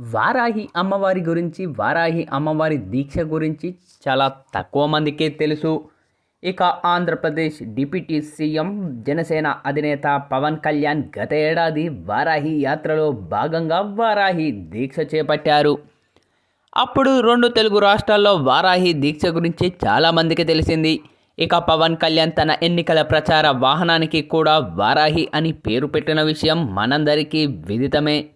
వారాహి అమ్మవారి గురించి వారాహి అమ్మవారి దీక్ష గురించి చాలా తక్కువ మందికే తెలుసు. ఇక ఆంధ్రప్రదేశ్ డిప్యూటీ సీఎం జనసేన అధినేత పవన్ కళ్యాణ్ గత ఏడాది వారాహి యాత్రలో భాగంగా వారాహి దీక్ష చేపట్టారు. అప్పుడు రెండు తెలుగు రాష్ట్రాల్లో వారాహి దీక్ష గురించి చాలామందికి తెలిసింది. ఇక పవన్ కళ్యాణ్ తన ఎన్నికల ప్రచార వాహనానికి కూడా వారాహి అని పేరు పెట్టిన విషయం మనందరికీ విదితమే.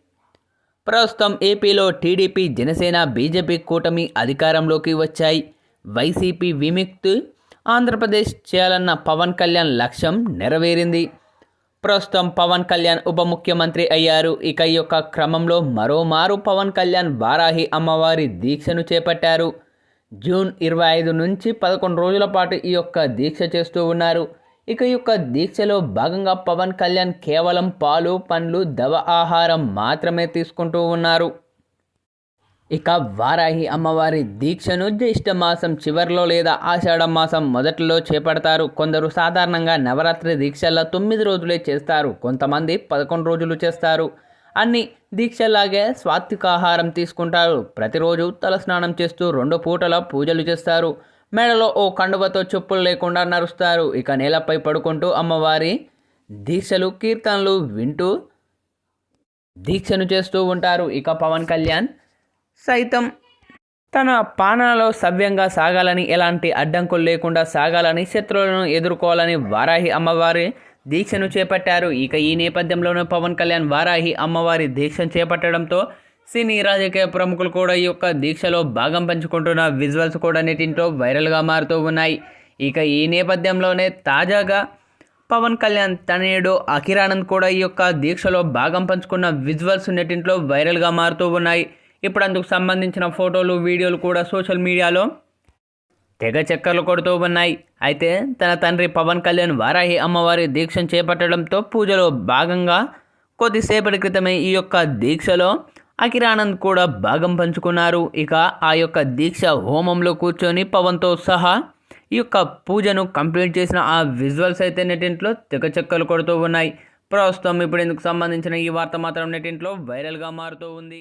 ప్రస్తుతం ఏపీలో టీడీపీ జనసేన బీజేపీ కూటమి అధికారంలోకి వచ్చాయి. వైసీపీ విముక్తి ఆంధ్రప్రదేశ్ చేయాలన్న పవన్ కళ్యాణ్ లక్ష్యం నెరవేరింది. ప్రస్తుతం పవన్ కళ్యాణ్ ఉప ముఖ్యమంత్రి అయ్యారు. ఇక ఈ యొక్క క్రమంలో మరోమారు పవన్ కళ్యాణ్ వారాహి అమ్మవారి దీక్షను చేపట్టారు. జూన్ ఇరవై ఐదు నుంచి పదకొండు రోజుల పాటు ఈ యొక్క దీక్ష చేస్తూ ఉన్నారు. ఇక యొక్క దీక్షలో భాగంగా పవన్ కళ్యాణ్ కేవలం పాలు పండ్లు దవ ఆహారం మాత్రమే తీసుకుంటూ ఉన్నారు. ఇక వారాహి అమ్మవారి దీక్షను జ్యేష్ఠ మాసం చివరిలో లేదా ఆషాఢ మాసం మొదట్లో చేపడతారు. కొందరు సాధారణంగా నవరాత్రి దీక్షల్లో తొమ్మిది రోజులే చేస్తారు. కొంతమంది పదకొండు రోజులు చేస్తారు. అన్ని దీక్షలాగే స్వాత్వికాహారం తీసుకుంటారు. ప్రతిరోజు తలస్నానం చేస్తూ రెండు పూటల పూజలు చేస్తారు. మెడలో ఓ కండువతో చెప్పులు లేకుండా నరుస్తారు. ఇక నేలపై పడుకుంటూ అమ్మవారి దీక్షలు కీర్తనలు వింటూ దీక్షను చేస్తూ ఉంటారు. ఇక పవన్ కళ్యాణ్ సైతం తన పానలో సవ్యంగా సాగాలని ఎలాంటి అడ్డంకులు లేకుండా సాగాలని శత్రువులను ఎదుర్కోవాలని వారాహి అమ్మవారి దీక్షను చేపట్టారు. ఇక ఈ నేపథ్యంలోనే పవన్ కళ్యాణ్ వారాహి అమ్మవారి దీక్షను చేపట్టడంతో సినీ రాజకీయ ప్రముఖులు కూడా ఈ యొక్క దీక్షలో భాగం పంచుకుంటున్న విజువల్స్ కూడా నెటింటో వైరల్గా మారుతూ ఉన్నాయి. ఇక ఈ నేపథ్యంలోనే తాజాగా పవన్ కళ్యాణ్ తనయుడు అఖిరానంద్ కూడా ఈ యొక్క దీక్షలో భాగం పంచుకున్న విజువల్స్ నెటింట్లో వైరల్గా మారుతూ ఉన్నాయి. ఇప్పుడు అందుకు సంబంధించిన ఫోటోలు వీడియోలు కూడా సోషల్ మీడియాలో తెగ చక్కర్లు కొడుతూ ఉన్నాయి. అయితే తన తండ్రి పవన్ కళ్యాణ్ వారాహి అమ్మవారి దీక్షను చేపట్టడంతో పూజలో భాగంగా కొద్దిసేపటి క్రితమే ఈ యొక్క దీక్షలో అఖిరానంద్ కూడా భాగం పంచుకున్నారు. ఇక ఆ యొక్క దీక్ష హోమంలో కూర్చొని పవన్తో సహా ఈ యొక్క పూజను కంప్లీట్ చేసిన ఆ విజువల్స్ అయితే నెటింట్లో తెగచెక్కలు కొడుతూ ఉన్నాయి. ప్రస్తుతం ఇప్పుడు ఇందుకు సంబంధించిన ఈ వార్త మాత్రం నెటింట్లో వైరల్గా మారుతూ ఉంది.